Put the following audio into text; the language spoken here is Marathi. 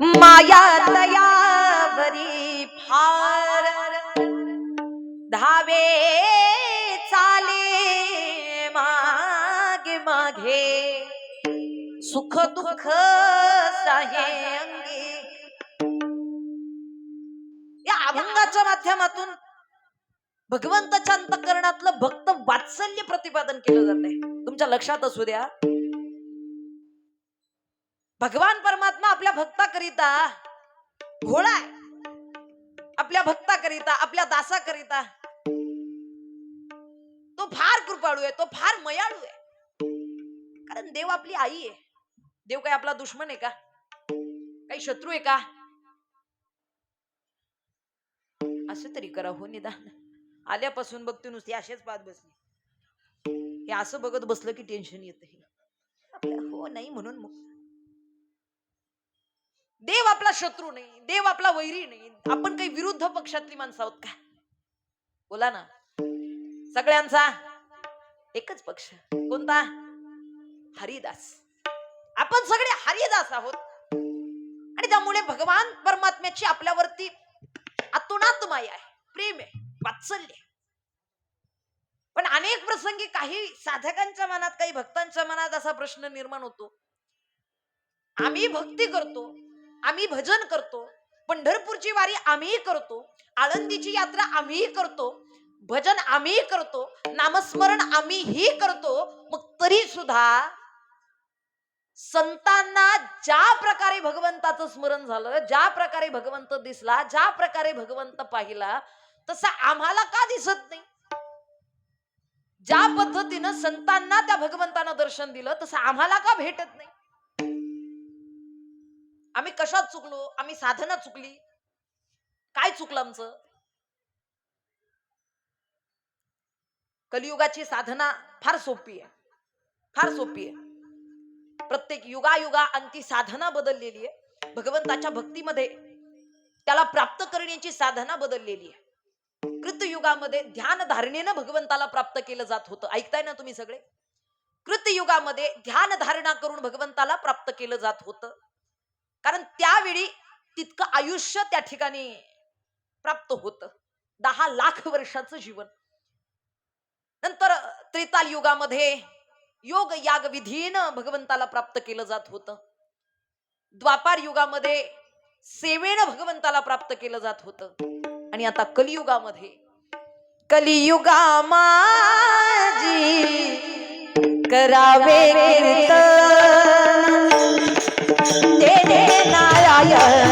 माया दयावरी फार. धावे चाले मागे मागे. सुख दुःख साहे अंगी. या अभंगाच्या माध्यमातून भगवंताच्या अंतकरणातलं भक्त वात्सल्य प्रतिपादन केलं जात आहे तुमच्या लक्षात असू द्या. भगवान आपल्या भक्ताकरिता घोडा आपल्या भक्ताकरिता आपल्या दासाकरिता तो फार कृपाळू आहे तो फार मयाळू आहे. कारण देव आपली आई आहे. देव काय आपला दुश्मन आहे का? काही शत्रू आहे का? असं तरी करा हो निदान. आल्यापासून बघते नुसती असेच पाहत बसली. हे असं बघत बसलं की टेन्शन येत हो नाही म्हणून मग. देव आपला शत्रू नाही देव आपला वैरी नाही. आपण काही विरुद्ध पक्षातली माणसं आहोत का? बोला ना. सगळ्यांचा एकच पक्ष. कोणता? हरिदास. आपण सगळे हरिदास आहोत. आणि त्यामुळे भगवान परमात्म्याची आपल्यावरती अतोनात माया आहे. प्रेम आहे वात्सल्य पण अनेक प्रसंगी काही साधकांच्या मनात काही भक्तांच्या मनात असा प्रश्न निर्माण होतो. आम्ही भक्ती करतो आम्ही भजन करतो पंढरपूरची वारी आम्हीही करतो आळंदीची यात्रा आम्हीही करतो भजन आम्ही करतो नामस्मरण आम्हीही करतो मग तरी सुद्धा संतांना ज्या प्रकारे भगवंताचं स्मरण झालं ज्या प्रकारे भगवंत दिसला ज्या प्रकारे भगवंत पाहिला तसा आम्हाला का दिसत नाही? ज्या पद्धतीनं संतांना त्या भगवंतानं दर्शन दिलं तसं आम्हाला का भेटत नाही? आम्ही कशात चुकलो? आम्ही साधना चुकली. काय चुकलं आमचं? कलियुगाची साधना फार सोपी आहे. फार सोपी आहे. प्रत्येक युगायुगा अंती साधना बदललेली आहे. भगवंताच्या भक्तीमध्ये त्याला प्राप्त करण्याची साधना बदललेली आहे. कृतयुगामध्ये ध्यान धारणेनं भगवंताला प्राप्त केलं जात होतं. ऐकताय ना तुम्ही सगळे? कृतयुगामध्ये ध्यान धारणा करून भगवंताला प्राप्त केलं जात होतं. कारण त्यावेळी तितकं आयुष्य त्या ठिकाणी प्राप्त होतं. दहा लाख वर्षाचं जीवन. नंतर त्रेताल युगामध्ये योग याग विधीनं भगवंताला प्राप्त केलं जात होतं. द्वापार युगामध्ये सेवेनं भगवंताला प्राप्त केलं जात होतं. आणि आता कलियुगामध्ये कलियुगा माझी करावे कीर्तन. yeah.